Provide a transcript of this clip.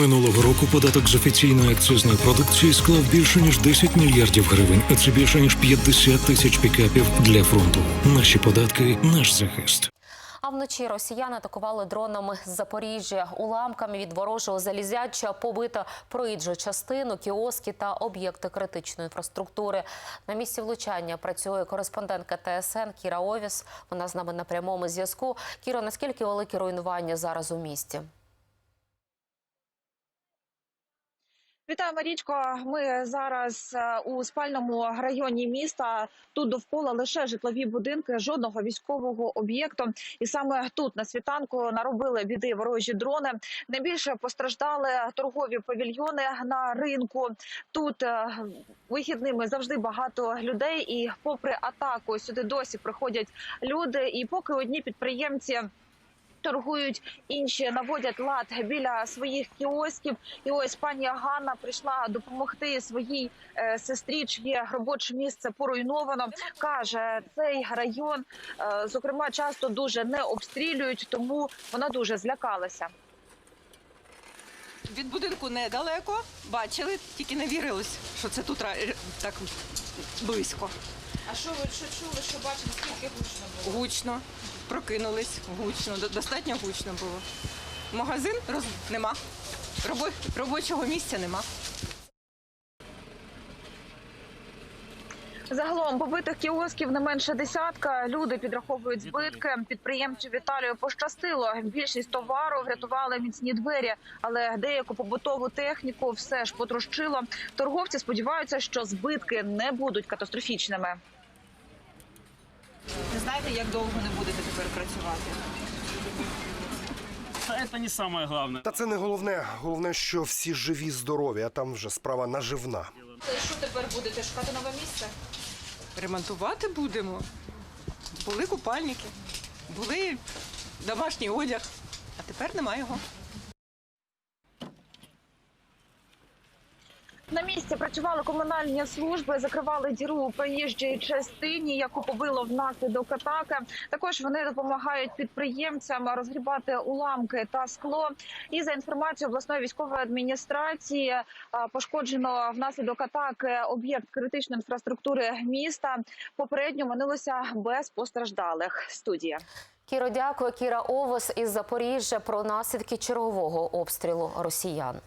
Минулого року податок з офіційної акцизної продукції склав більше ніж 10 мільярдів гривень, а це більше ніж 50 тисяч пікапів для фронту. Наші податки, наш захист. А вночі росіяни атакували дронами з Запоріжжя. Уламками від ворожого залізяча побита проїжджу частину, кіоски та об'єкти критичної інфраструктури. На місці влучання працює кореспондентка ТСН Кіра Овіс. Вона з нами на прямому зв'язку. Кіра, наскільки великі руйнування зараз у місті? Вітаю, Марічко. Ми зараз е, у спальному районі міста. Тут довкола лише житлові будинки, жодного військового об'єкту. І саме тут на світанку наробили біди ворожі дрони. Найбільше постраждали торгові павільйони на ринку. Тут е, вихідними завжди багато людей. І попри атаку сюди досі приходять люди. І поки одні підприємці. Торгують інші, наводять лад біля своїх кіосків. І ось пані Ганна прийшла допомогти своїй е, сестрі, чиє робоче місце поруйновано. каже, цей район, е, зокрема, часто дуже не обстрілюють, тому вона дуже злякалася. Від будинку недалеко. Бачили, тільки не вірилось, що це тут так близько. А що ви що чули, що бачили, скільки гучно було? Гучно. Прокинулись гучно. Достатньо гучно було. Магазин роз... нема. Робо... Робочого місця нема. Загалом побитих кіосків не менше десятка. Люди підраховують збитки. Підприємцю Віталію пощастило. Більшість товару врятували міцні двері, але деяку побутову техніку все ж потрощило. Торговці сподіваються, що збитки не будуть катастрофічними. Не знаєте, як довго не будете тепер працювати? Это не самое главное. Та це не головне. Головне, що всі живі, здорові, а там вже справа наживна. Що тепер будете шукати нове місце? Ремонтувати будемо. Були купальники, були домашній одяг, а тепер немає його. На місці працювали комунальні служби, закривали діру у проїжджій частині, яку побило внаслідок атаки. Також вони допомагають підприємцям розгрібати уламки та скло. І за інформацією обласної військової адміністрації пошкоджено внаслідок атаки об'єкт критичної інфраструктури міста. Попередньо минулося без постраждалих. Студія. Кіро, дякую. Кіра Овес із Запоріжжя про наслідки чергового обстрілу росіян.